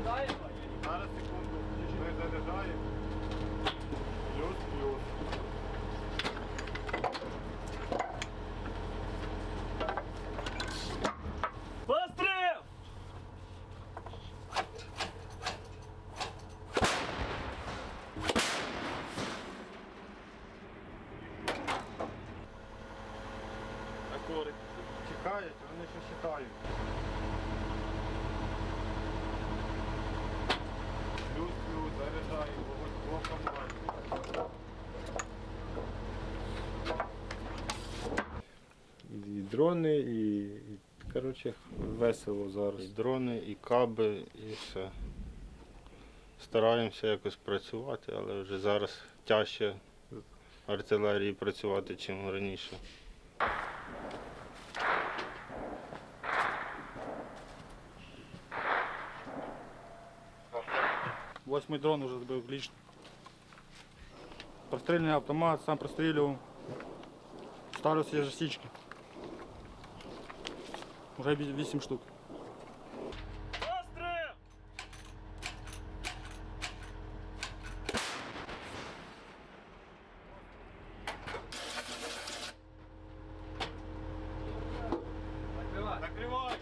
кидаємо. Зараз секунду. Ми заряджаємо. Плюс, плюс. Постріл! Акори. Чекають, вони ще читають. Плюс, плюс, заряджаємо. Вогонь блоком. І дрони, і, і коротше, весело І дрони, і каби, і все. Стараємося якось працювати, але вже зараз тяжче артилерії працювати, ніж раніше. Восьмий дрон уже збив лічно. Прострільний автомат, сам прострілював. Ставлю всі засічки. Уже 8 штук. Постріл! Накриваю!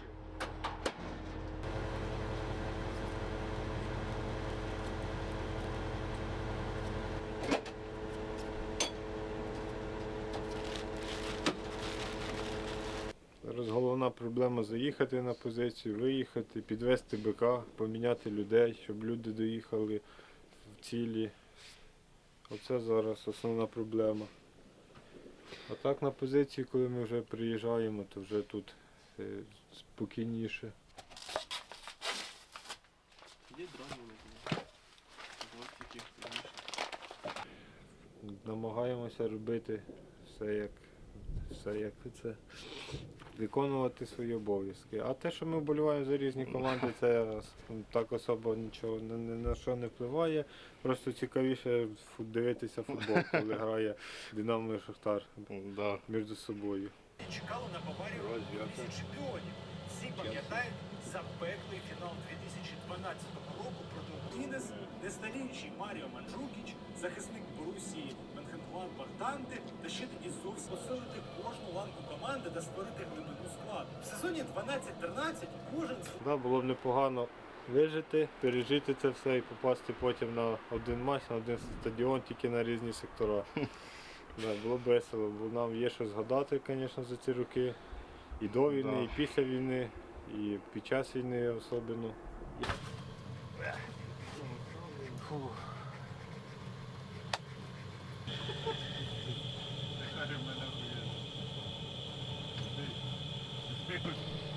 Зараз головна проблема заїхати на позицію, виїхати, підвести БК, поміняти людей, щоб люди доїхали в цілі. Оце зараз основна проблема. А так на позиції, коли ми вже приїжджаємо, то вже тут е, спокійніше. Намагаємося робити все як, все як це виконувати свої обов'язки. А те, що ми вболіваємо за різні команди, це так особо нічого ні, ні на що не впливає. Просто цікавіше дивитися футбол, коли грає Динамо і Шахтар Да. між собою. чекали на Баварію у Лізі чемпіонів. Всі пам'ятають запеклий фінал 2012 року проти Інес, нестаріючий Маріо Манджукіч, захисник Борусії Менхенглад Бахданти та ще тоді команди та створити глибину складу. В сезоні 12-13 кожен Да, було б непогано вижити, пережити це все і попасти потім на один матч, на один стадіон, тільки на різні сектора. Да, було б весело, бо нам є що згадати, звісно, за ці роки. І до війни, Да. і після війни, і під час війни особливо. Good.